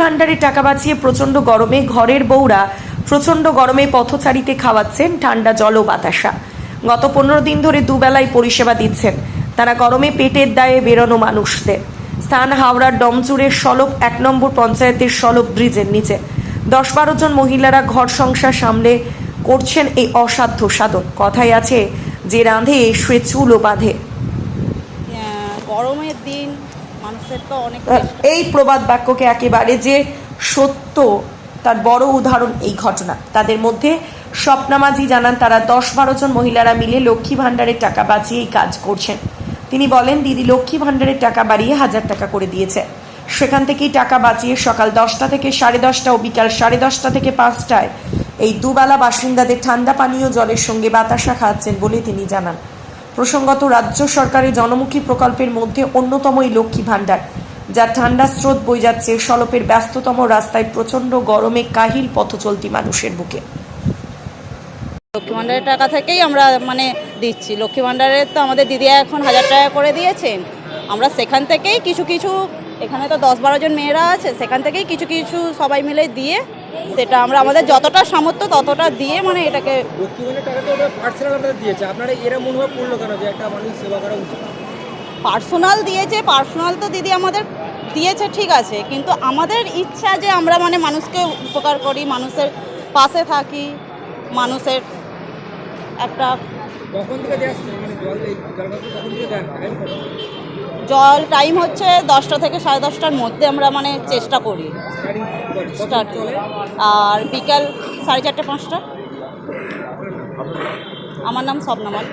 ভাণ্ডারে টাকা বাঁচিয়ে প্রচণ্ড গরমে ঘরের বউরা প্রচণ্ড গরমে পথচারীতে খাওয়াচ্ছেন ঠান্ডা জল ও বাতাসা। গত পনেরো দিন ধরে দুবেলায় পরিষেবা দিচ্ছেন। তারা গরমে পেটের দায়ে বেরোনো মানুষদের। স্থান হাওড়ার ডমচুরের সলপ এক নম্বর পঞ্চায়েতের সলপ ব্রিজের নিচে। দশ বারো জন মহিলারা ঘর সংসার সামলে করছেন এই অসাধ্য সাধন। কথাই আছে, যে রাঁধে সে চুলও বাঁধে। গরমের দিন মানুষের তো অনেক এই প্রবাদ বাক্যকে একেবারে যে সত্য তার বড় উদাহরণ এই ঘটনা। তাদের মধ্যে স্বপ্নামাজি জানান তারা দশ বারো জন মহিলারা মিলে লক্ষ্মী ভাণ্ডারের টাকা বাঁচিয়ে এই কাজ করছেন। তিনি বলেন দিদি লক্ষ্মী ভাণ্ডারের টাকা বাড়িয়ে হাজার টাকা করে দিয়েছে। সেখান থেকেই টাকা বাঁচিয়ে সকাল দশটা থেকে সাড়ে দশটা ও বিকাল সাড়ে দশটা থেকে পাঁচটায় এই দুবেলা বাসিন্দাদের ঠান্ডা পানীয় জলের সঙ্গে বাতাসা খাওয়াচ্ছেন বলে তিনি জানান। প্রসঙ্গত, রাজ্য সরকারের জনমুখী প্রকল্পের মধ্যে অন্যতম এই লক্ষ্মী ভাণ্ডার, যা ঠান্ডা স্রোত বয়ে যাচ্ছে সলপের ব্যস্ততম রাস্তায় প্রচণ্ড গরমে কাহিল পথ চলতি মানুষের বুকে। লক্ষ্মী ভাণ্ডারের টাকা থেকেই আমরা মানে দিচ্ছি। লক্ষ্মী ভাণ্ডারের তো আমাদের দিদি এখন হাজার টাকা করে দিয়েছেন। আমরা সেখান থেকেই কিছু কিছু, এখানে তো দশ বারো জন মেয়েরা আছে, সেখান থেকেই কিছু কিছু সবাই মিলে দিয়ে সেটা আমরা আমাদের যতটা সামর্থ্য ততটা দিয়ে মানে এটাকে পার্সোনাল দিয়েছে পার্সোনাল তো দিদি আমাদের দিয়েছে ঠিক আছে। কিন্তু আমাদের ইচ্ছা যে আমরা মানে মানুষকে উপকার করি মানুষের পাশে থাকি মানুষের একটা? মানে জল টাইম হচ্ছে দশটা থেকে সাড়ে দশটার মধ্যে আমরা মানে চেষ্টা করি। স্টার্ট আর বিকাল সাড়ে চারটে পাঁচটা। আমার নাম স্বপ্নামাল।